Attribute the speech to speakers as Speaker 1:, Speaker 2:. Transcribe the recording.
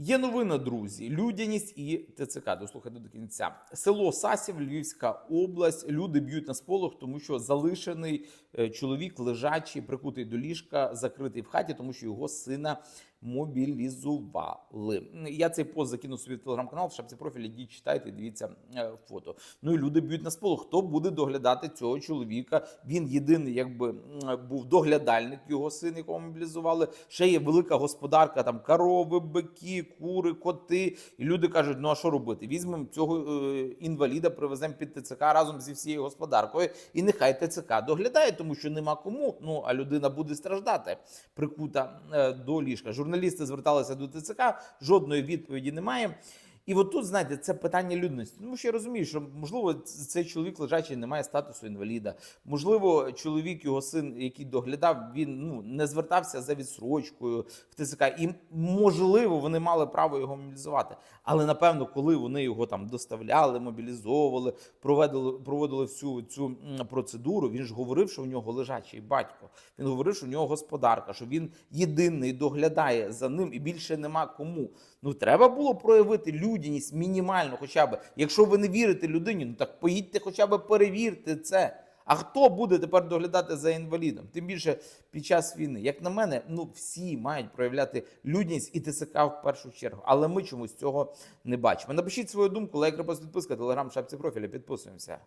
Speaker 1: Є новина, друзі. Людяність і ТЦК. Дослухайте до кінця. Село Сасів, Львівська область. Люди б'ють на сполох, тому що залишений е, чоловік лежачий, прикутий до ліжка, закритий в хаті, тому що його сина мобілізували. Я цей пост закину собі в телеграм-канал, в шапці профілі. Йдіть, читайте, дивіться е, фото. Ну і люди б'ють на сполох. Хто буде доглядати цього чоловіка? Він єдиний, якби був доглядальник, його син, якого мобілізували. Ще є велика господарка, там корови, бики, кури, коти. І люди кажуть: ну а що робити? Візьмемо цього е, інваліда, привеземо під ТЦК разом зі всією господаркою, і нехай ТЦК доглядає, тому що нема кому. Ну а людина буде страждати, прикута е, до ліжка. Журналісти зверталися до ТЦК, жодної відповіді немає. І от тут, знаєте, це питання людності. Тому що я розумію, що можливо цей чоловік лежачий не має статусу інваліда. Можливо, чоловік, його син, який доглядав, він ну не звертався за відсрочкою в ТЦК. І можливо, вони мали право його мобілізувати. Але напевно, коли вони його там доставляли, мобілізовували, проводили, проводили всю цю процедуру. Він ж говорив, що в нього лежачий батько. Він говорив, що в нього господарка, що він єдиний доглядає за ним і більше нема кому. Ну треба було проявити людяність мінімально, хоча б. Якщо ви не вірите людині, ну так поїдьте, хоча б перевірте це. А хто буде тепер доглядати за інвалідом? Тим більше під час війни, як на мене, ну всі мають проявляти людяність і ТСК в першу чергу. Але ми чомусь цього не бачимо. Напишіть свою думку, лайк, репост, підписка, телеграм, шапці профіля. Підписуємося.